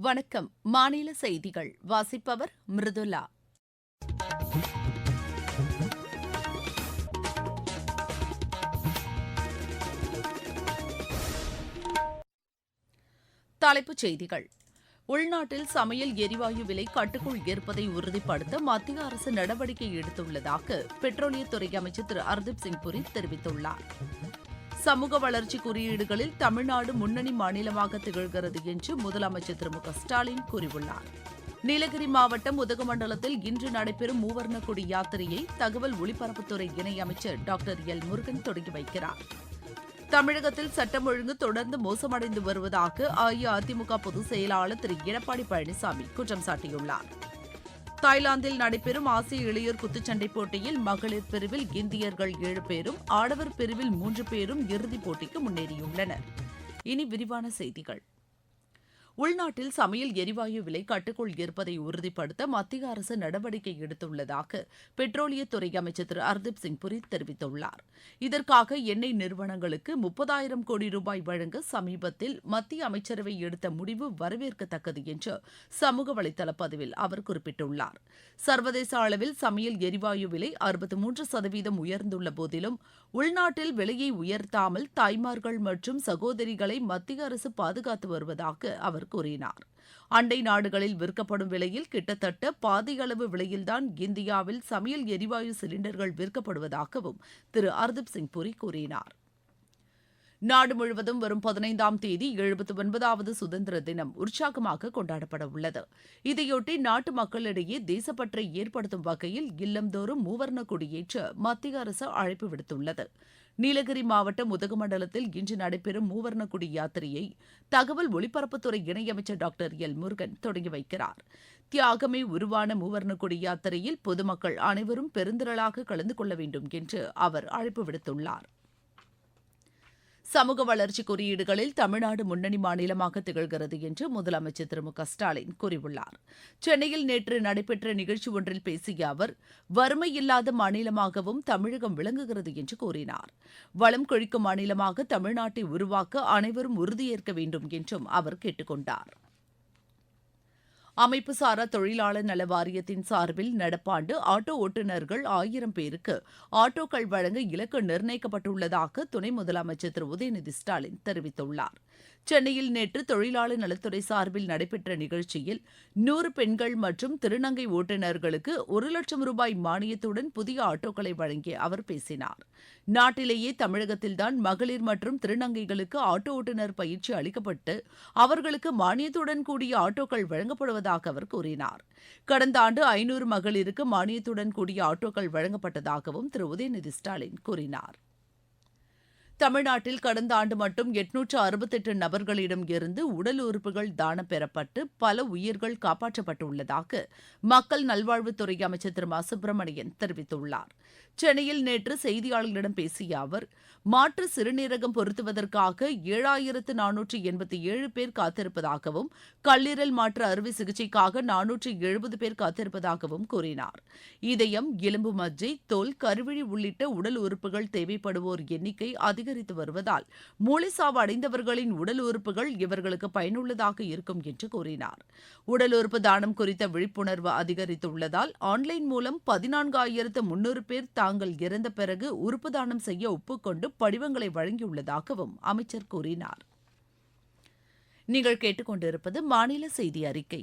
வணக்கம். மாநில செய்திகள். வாசிப்பவர் மிருதுலா. தலைப்புச் செய்திகள். உள்நாட்டில் சமையல் எரிவாயு விலை கட்டுக்குள் இருப்பதை உறுதிப்படுத்த மத்திய அரசு நடவடிக்கை எடுத்துள்ளதாக பெட்ரோலியத்துறை அமைச்சர் திரு ஹர்தீப் சிங் புரி தெரிவித்துள்ளார். சமூக வளர்ச்சி குறியீடுகளில் தமிழ்நாடு முன்னணி மாநிலமாக திகழ்கிறது என்று முதலமைச்சர் திரு மு க ஸ்டாலின் கூறியுள்ளார். நீலகிரி மாவட்டம் உதகமண்டலத்தில் இன்று நடைபெறும் மூவர்ண கொடி யாத்திரையை தகவல் ஒலிபரப்புத்துறை இணையமைச்சர் டாக்டர் எல் முருகன் தொடங்கி வைக்கிறார். தமிழகத்தில் சட்டம் ஒழுங்கு தொடர்ந்து மோசமடைந்து வருவதாக அஇஅதிமுக பொதுச் செயலாளர் திரு எடப்பாடி பழனிசாமி குற்றம் சாட்டியுள்ளார். தாய்லாந்தில் நடைபெறும் ஆசிய இளையோர் குத்துச்சண்டை போட்டியில் மகளிர் பிரிவில் இந்தியர்கள் ஏழு பேரும் ஆடவர் பிரிவில் மூன்று பேரும் இறுதிப் போட்டிக்கு முன்னேறியுள்ளனர். இனி விரிவான செய்திகள். உள்நாட்டில் சமையல் எரிவாயு விலை கட்டுக்குள் இருப்பதை உறுதிப்படுத்த மத்திய அரசு நடவடிக்கை எடுத்துள்ளதாக பெட்ரோலியத்துறை அமைச்சர் திரு. ஹர்தீப் சிங் புரி தெரிவித்துள்ளார். இதற்காக எண்ணெய் நிறுவனங்களுக்கு முப்பதாயிரம் கோடி ரூபாய் வழங்க சமீபத்தில் மத்திய அமைச்சரவை எடுத்த முடிவு வரவேற்கத்தக்கது என்று சமூக வலைதள பதிவில் அவர் குறிப்பிட்டுள்ளார். சர்வதேச அளவில் சமையல் எரிவாயு விலை அறுபத்தி மூன்று சதவீதம் உயர்ந்துள்ள போதிலும் உள்நாட்டில் விலையை உயர்த்தாமல் தாய்மார்கள் மற்றும் சகோதரிகளை மத்திய அரசு பாதுகாத்து வருவதாக அவர் கூறினார். அண்டை நாடுகளில் விற்கப்படும் விலையில் கிட்டத்தட்ட பாதியளவு விலையில்தான் இந்தியாவில் சமையல் எரிவாயு சிலிண்டர்கள் விற்கப்படுவதாகவும் திரு ஹர்தீப் சிங் புரி கூறினார். நாடு முழுவதும் வரும் பதினைந்தாம் தேதி எழுபத்தி ஒன்பதாவது சுதந்திர தினம் உற்சாகமாக கொண்டாடப்பட உள்ளது. இதையொட்டி நாட்டு மக்களிடையே தேசப்பற்றை ஏற்படுத்தும் வகையில் இல்லந்தோறும் மூவர்ண கொடியேற்ற மத்திய அரசு அழைப்பு விடுத்துள்ளது. நீலகிரி மாவட்டம் உதகமண்டலத்தில் இன்று நடைபெறும் மூவர்ண கொடி யாத்திரையை தகவல் ஒலிபரப்புத்துறை இணையமைச்சர் டாக்டர் எல் முருகன் தொடங்கி வைக்கிறார். தியாகமே உருவான மூவர்ண கொடி யாத்திரையில் பொதுமக்கள் அனைவரும் பெருந்திரளாக கலந்து கொள்ள வேண்டும் என்று அவர் அழைப்பு விடுத்துள்ளார். சமூக வளர்ச்சி குறியீடுகளில் தமிழ்நாடு முன்னணி மாநிலமாக திகழ்கிறது என்று முதலமைச்சர் திரு மு க ஸ்டாலின் கூறியுள்ளார். சென்னையில் நேற்று நடைபெற்ற நிகழ்ச்சி ஒன்றில் பேசிய அவர் வறுமை இல்லாத மாநிலமாகவும் தமிழகம் விளங்குகிறது என்று கூறினார். வளம் கொழிக்கும் மாநிலமாக தமிழ்நாட்டை உருவாக்க அனைவரும் உறுதியேற்க வேண்டும் என்றும் அவர் கேட்டுக்கொண்டார். அமைப்புசாரா தொழிலாளர் நல வாரியத்தின் சார்பில் நடப்பாண்டு ஆட்டோ ஓட்டுநர்கள் ஆயிரம் பேருக்கு ஆட்டோக்கள் வழங்க இலக்கு நிர்ணயிக்கப்பட்டுள்ளதாக துணை முதலமைச்சர் திரு உதயநிதி ஸ்டாலின் தெரிவித்துள்ளார். சென்னையில் நேற்று தொழிலாளர் நலத்துறை சார்பில் நடைபெற்ற நிகழ்ச்சியில் நூறு பெண்கள் மற்றும் திருநங்கை ஓட்டுநர்களுக்கு ஒரு லட்சம் ரூபாய் மானியத்துடன் புதிய ஆட்டோக்களை வழங்கி அவர் பேசினார். நாட்டிலேயே தமிழகத்தில்தான் மகளிர் மற்றும் திருநங்கைகளுக்கு ஆட்டோ ஓட்டுநர் பயிற்சி அளிக்கப்பட்டு அவர்களுக்கு மானியத்துடன் கூடிய ஆட்டோக்கள் வழங்கப்படுவதாக அவர் கூறினார். கடந்த ஆண்டு ஐநூறு மகளிருக்கு மானியத்துடன் கூடிய ஆட்டோக்கள் வழங்கப்பட்டதாகவும் திரு. உதயநிதி ஸ்டாலின் கூறினார். தமிழ்நாட்டில் கடந்த ஆண்டு மட்டும் எட்நூற்று அறுபத்தெட்டு நபர்களிடம் இருந்து உடல் உறுப்புகள் தானம் பெறப்பட்டு பல உயிர்கள் காப்பாற்றப்பட்டுள்ளதாக மக்கள் நல்வாழ்வுத்துறை அமைச்சர் திரு மா. சுப்பிரமணியன் தெரிவித்துள்ளார். சென்னையில் நேற்று செய்தியாளர்களிடம் பேசிய அவர் மாற்று சிறுநீரகம் பொருத்துவதற்காக ஏழாயிரத்து நானூற்று எண்பத்தி ஏழு பேர் காத்திருப்பதாகவும் கல்லீரல் மாற்று அறுவை சிகிச்சைக்காக நானூற்று எழுபது பேர் காத்திருப்பதாகவும் கூறினார். இதயம் எலும்பு மஜ்ஜை தோல் கருவிழி உள்ளிட்ட உடல் உறுப்புகள் தேவைப்படுவோர் எண்ணிக்கை அதிகரித்து வருவதால் மூளைச்சாவு அடைந்தவர்களின் உடல் உறுப்புகள் இவர்களுக்கு பயனுள்ளதாக இருக்கும் என்று கூறினார். உடல் உறுப்பு தானம் குறித்த விழிப்புணர்வு அதிகரித்துள்ளதால் ஆன்லைன் மூலம் பதினான்காயிரத்து முன்னூறு பேர் தாங்கள் இறந்த பிறகு உறுப்பு தானம் செய்ய ஒப்புக்கொண்டு படிவங்களை வழங்கியுள்ளதாகவும் அமைச்சர் கூறினார். நீங்கள் கேட்டுக்கொண்டிருப்பது மாநில செய்தி அறிக்கை.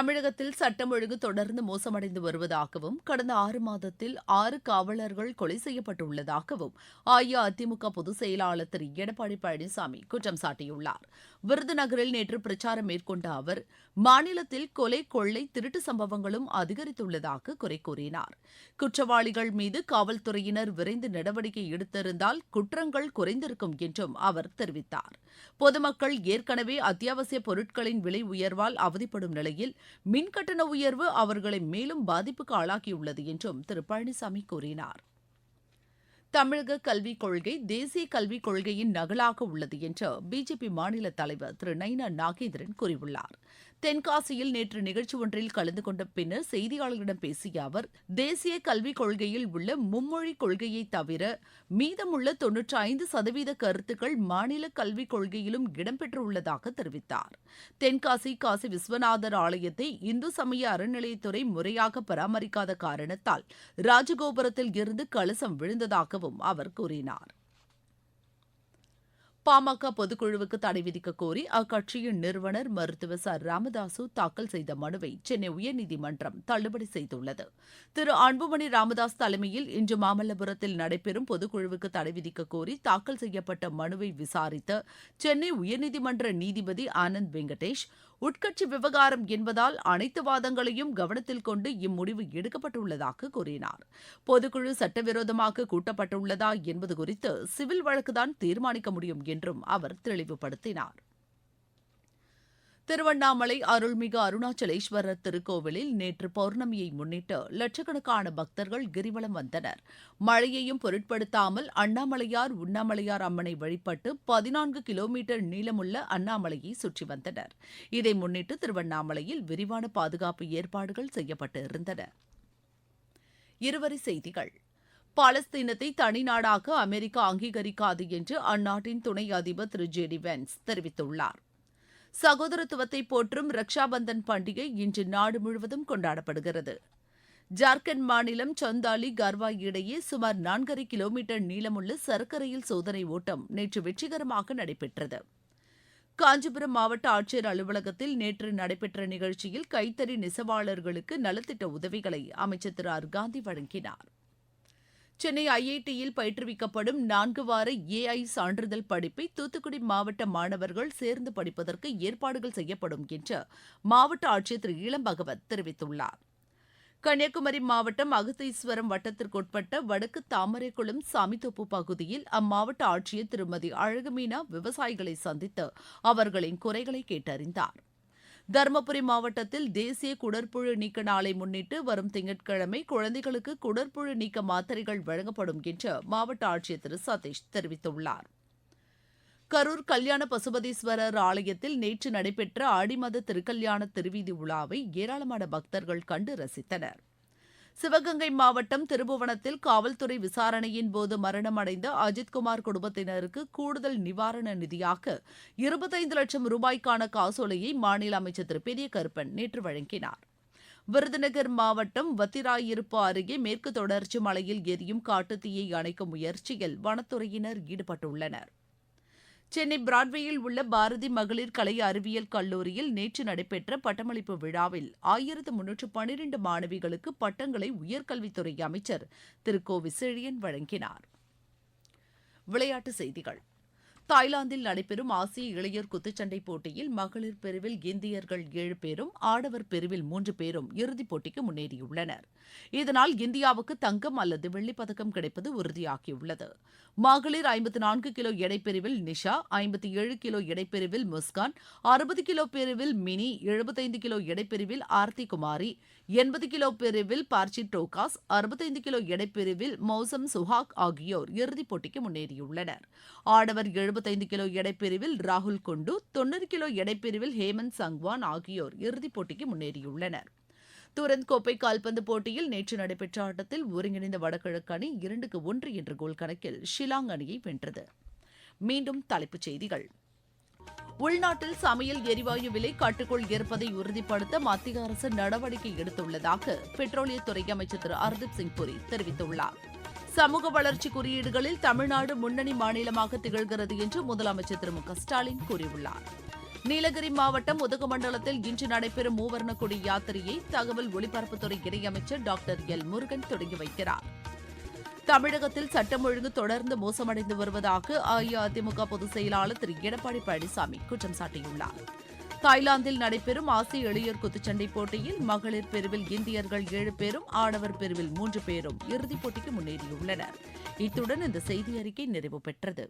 தமிழகத்தில் சட்டம் ஒழுங்கு தொடர்ந்து மோசமடைந்து வருவதாகவும் கடந்த ஆறு மாதத்தில் ஆறு காவலர்கள் கொலை செய்யப்பட்டுள்ளதாகவும் அஇஅதிமுக பொதுச் செயலாளர் திரு. எடப்பாடி பழனிசாமி குற்றம் சாட்டியுள்ளார். விருதுநகரில் நேற்று பிரச்சாரம் மேற்கொண்ட அவர் மாநிலத்தில் கொலை கொள்ளை திருட்டு சம்பவங்களும் அதிகரித்துள்ளதாக குறை கூறினார். குற்றவாளிகள் மீது காவல்துறையினர் விரைந்து நடவடிக்கை எடுத்திருந்தால் குற்றங்கள் குறைந்திருக்கும் என்றும் அவர் தெரிவித்தார். பொதுமக்கள் ஏற்கனவே அத்தியாவசிய பொருட்களின் விலை உயர்வால் அவதிப்படும் நிலையில் மின் கட்டண உயர்வு அவர்களை மேலும் பாதிப்புக்கு ஆளாக்கியுள்ளது என்றும் திரு பழனிசாமி கூறினார். தமிழக கல்விக் கொள்கை தேசிய கல்விக் கொள்கையின் நகலாக உள்ளது என்று பிஜேபி மாநில தலைவர் திரு நைனா நாகேந்திரன் கூறியுள்ளார். தென்காசியில் நேற்று நிகழ்ச்சி ஒன்றில் கலந்து கொண்ட பின்னர் செய்தியாளர்களிடம் பேசிய அவர் தேசிய கல்விக் கொள்கையில் உள்ள மும்மொழி கொள்கையை தவிர மீதமுள்ள தொன்னூற்றி ஐந்து சதவீத கருத்துக்கள் மாநில கல்விக் கொள்கையிலும் இடம்பெற்றுள்ளதாக தெரிவித்தார். தென்காசி காசி விஸ்வநாதர் ஆலயத்தை இந்து சமய அறநிலையத்துறை முறையாக பராமரிக்காத காரணத்தால் ராஜகோபுரத்தில் இருந்து கலசம் விழுந்ததாகவும் அவர் கூறினார். பாமக பொதுக்குழுவுக்கு தடை விதிக்க கோரி அக்கட்சியின் நிறுவனர் மருத்துவர் ச. ராமதாசு தாக்கல் செய்த மனுவை சென்னை உயர்நீதிமன்றம் தள்ளுபடி செய்துள்ளது. திரு. அன்புமணி ராமதாஸ் தலைமையில் இன்று மாமல்லபுரத்தில் நடைபெறும் பொதுக்குழுவுக்கு தடை விதிக்க கோரி தாக்கல் செய்யப்பட்ட மனுவை விசாரித்த சென்னை உயர்நீதிமன்ற நீதிபதி ஆனந்த் வெங்கடேஷ் உட்கட்சி விவகாரம் என்பதால் அனைத்து வாதங்களையும் கவனத்தில் கொண்டு இம்முடிவு எடுக்கப்பட்டுள்ளதாக கூறினார். பொதுக்குழு சட்டவிரோதமாக கூட்டப்பட்டுள்ளதா என்பது குறித்து சிவில் வழக்குதான் தீர்மானிக்க முடியும் என்றும் அவர் தெளிவுபடுத்தினார். திருவண்ணாமலை அருள்மிகு அருணாச்சலேஸ்வரர் திருக்கோவிலில் நேற்று பௌர்ணமியை முன்னிட்டு லட்சக்கணக்கான பக்தர்கள் கிரிவலம் வந்தனர். மழையையும் பொருட்படுத்தாமல் அண்ணாமலையார் உண்ணாமலையார் அம்மனை வழிபட்டு பதினான்கு கிலோமீட்டர் நீளமுள்ள அண்ணாமலையை சுற்றி வந்தனர். இதை முன்னிட்டு திருவண்ணாமலையில் விரிவான பாதுகாப்பு ஏற்பாடுகள் செய்யப்பட்டு இருந்தன. இருவரி செய்திகள். பாலஸ்தீனத்தை தனிநாடாக அமெரிக்கா அங்கீகரிக்காது என்று அந்நாட்டின் துணை அதிபர் திரு ஜே டி வென்ஸ் தெரிவித்துள்ளார். சகோதரத்துவத்தை போற்றும் ரக்ஷாபந்தன் பண்டிகை இன்று நாடு முழுவதும் கொண்டாடப்படுகிறது. ஜார்க்கண்ட் மாநிலம் சந்தாலி கர்வா இடையே சுமார் நான்கரை கிலோமீட்டர் நீளமுள்ள சரக்கு ரயில் சோதனை ஓட்டம் நேற்று வெற்றிகரமாக நடைபெற்றது. காஞ்சிபுரம் மாவட்ட ஆட்சியர் அலுவலகத்தில் நேற்று நடைபெற்ற நிகழ்ச்சியில் கைத்தறி நெசவாளர்களுக்கு நலத்திட்ட உதவிகளை அமைச்சர் திரு. ஆர். காந்தி வழங்கினார். சென்னை ஐஐடியில் பயிற்றுவிக்கப்படும் நான்கு வார ஏஐ சான்றிதழ் படிப்பை தூத்துக்குடி மாவட்ட மாணவர்கள் சேர்ந்து படிப்பதற்கு ஏற்பாடுகள் செய்யப்படும் என்று மாவட்ட ஆட்சியர் திரு இளம் பகவத் தெரிவித்துள்ளார். கன்னியாகுமரி மாவட்டம் அகத்தீஸ்வரம் வட்டத்திற்குட்பட்ட வடக்கு தாமரைக்குளம் சாமித்தோப்பு பகுதியில் அம்மாவட்ட ஆட்சியர் திருமதி அழகுமீனா விவசாயிகளை சந்தித்து அவர்களின் குறைகளை கேட்டறிந்தார். தருமபுரி மாவட்டத்தில் தேசிய குடற்புழு நீக்க நாளை முன்னிட்டு வரும் திங்கட்கிழமை குழந்தைகளுக்கு குடற்புழு நீக்க மாத்திரைகள் வழங்கப்படும் என்று மாவட்ட ஆட்சியர் திரு. சதீஷ் தெரிவித்துள்ளார். கரூர் கல்யாண பசுபதீஸ்வரர் ஆலயத்தில் நேற்று நடைபெற்ற ஆடிமத திருக்கல்யாண திருவீதி உலாவை ஏராளமான பக்தர்கள் கண்டு ரசித்தனர். சிவகங்கை மாவட்டம் திருபுவனத்தில் காவல்துறை விசாரணையின் போது மரணமடைந்த அஜித்குமார் குடும்பத்தினருக்கு கூடுதல் நிவாரண நிதியாக இருபத்தைந்து லட்சம் ரூபாய்க்கான காசோலையை மாநில அமைச்சர் திரு. பெரிய கருப்பன் நேற்று வழங்கினார். விருதுநகர் மாவட்டம் வத்திராயிருப்பு அருகே மேற்கு தொடர்ச்சி மலையில் எரியும் காட்டுத்தீயை அணைக்கும் முயற்சியில் வனத்துறையினர் ஈடுபட்டுள்ளனர். சென்னை பிராட்வேயில் உள்ள பாரதி மகளிர் கலை அறிவியல் கல்லூரியில் நேற்று நடைபெற்ற பட்டமளிப்பு விழாவில் ஆயிரத்து முன்னூற்று பனிரெண்டு மாணவிகளுக்கு பட்டங்களை உயர்கல்வித்துறை அமைச்சர் திரு கோ. விசேழியன் வழங்கினார். விளையாட்டுச் செய்திகள். தாய்லாந்தில் நடைபெறும் ஆசிய இளையோர் குத்துச்சண்டை போட்டியில் மகளிர் பிரிவில் இந்தியர்கள் ஏழு பேரும் ஆடவர் பிரிவில் மூன்று பேரும் இறுதிப் போட்டிக்கு முன்னேறியுள்ளனர். இதனால் இந்தியாவுக்கு தங்கம் அல்லது வெள்ளிப்பதக்கம் கிடைப்பது உறுதியாகியுள்ளது. மகளிர் ஐம்பத்தி நான்கு கிலோ எடைப்பிரிவில் நிஷா ஐம்பத்தி ஏழு கிலோ எடைப்பிரிவில் முஸ்கான் அறுபது கிலோ பிரிவில் மினி எழுபத்தைந்து கிலோ எடைப்பிரிவில் ஆர்த்தி குமாரி எண்பது கிலோ பிரிவில் பார்ச்சி டோகாஸ் அறுபத்தைந்து கிலோ எடைப்பிரிவில் மௌசம் சுஹாக் ஆகியோர் இறுதிப் போட்டிக்கு முன்னேறியுள்ளனர். ஆடவர் எழுபது எழுபத்தைந்து கிலோ எடைப்பிரிவில் ராகுல் குண்டு தொண்ணூறு கிலோ எடைப்பிரிவில் ஹேமந்த் சங்வான் ஆகியோர் இறுதிப் போட்டிக்கு முன்னேறியுள்ளனர். துரந்த் கோப்பை கால்பந்து போட்டியில் நேற்று நடைபெற்ற ஆட்டத்தில் ஒருங்கிணைந்த வடகிழக்கு அணி இரண்டுக்கு ஒன்று என்ற கோல் கணக்கில் ஷிலாங் அணியை வென்றது. மீண்டும் தலைப்புச் செய்திகள். உள்நாட்டில் சமையல் எரிவாயு விலை கட்டுக்குள் இருப்பதை உறுதிப்படுத்த மத்திய அரசு நடவடிக்கை எடுத்துள்ளதாக பெட்ரோலியத்துறை அமைச்சர் திரு ஹர்தீப் சிங் புரி தெரிவித்துள்ளாா் சமூக வளர்ச்சி குறியீடுகளில் தமிழ்நாடு முன்னணி மாநிலமாக திகழ்கிறது என்று முதலமைச்சர் திரு மு க ஸ்டாலின் கூறியுள்ளார். நீலகிரி மாவட்டம் உதகமண்டலத்தில் இன்று நடைபெறும் மூவர்ண கொடி யாத்திரையை தகவல் ஒலிபரப்புத்துறை இணையமைச்சர் டாக்டர் எல் முருகன் தொடங்கி வைக்கிறார். தமிழகத்தில் சட்டம் ஒழுங்கு தொடர்ந்து மோசமடைந்து வருவதாக அஇஅதிமுக பொதுச் செயலாளர் திரு எடப்பாடி பழனிசாமி குற்றம் சாட்டியுள்ளார். தாய்லாந்தில் நடைபெறும் ஆசிய இளையோர் குத்துச்சண்டை போட்டியில் மகளிர் பிரிவில் இந்தியர்கள் ஏழு பேரும் ஆடவர் பிரிவில் மூன்று பேரும் இறுதிப் போட்டிக்கு முன்னேறியுள்ளனர். இத்துடன் இந்த செய்தி அறிக்கை நிறைவு பெற்றது.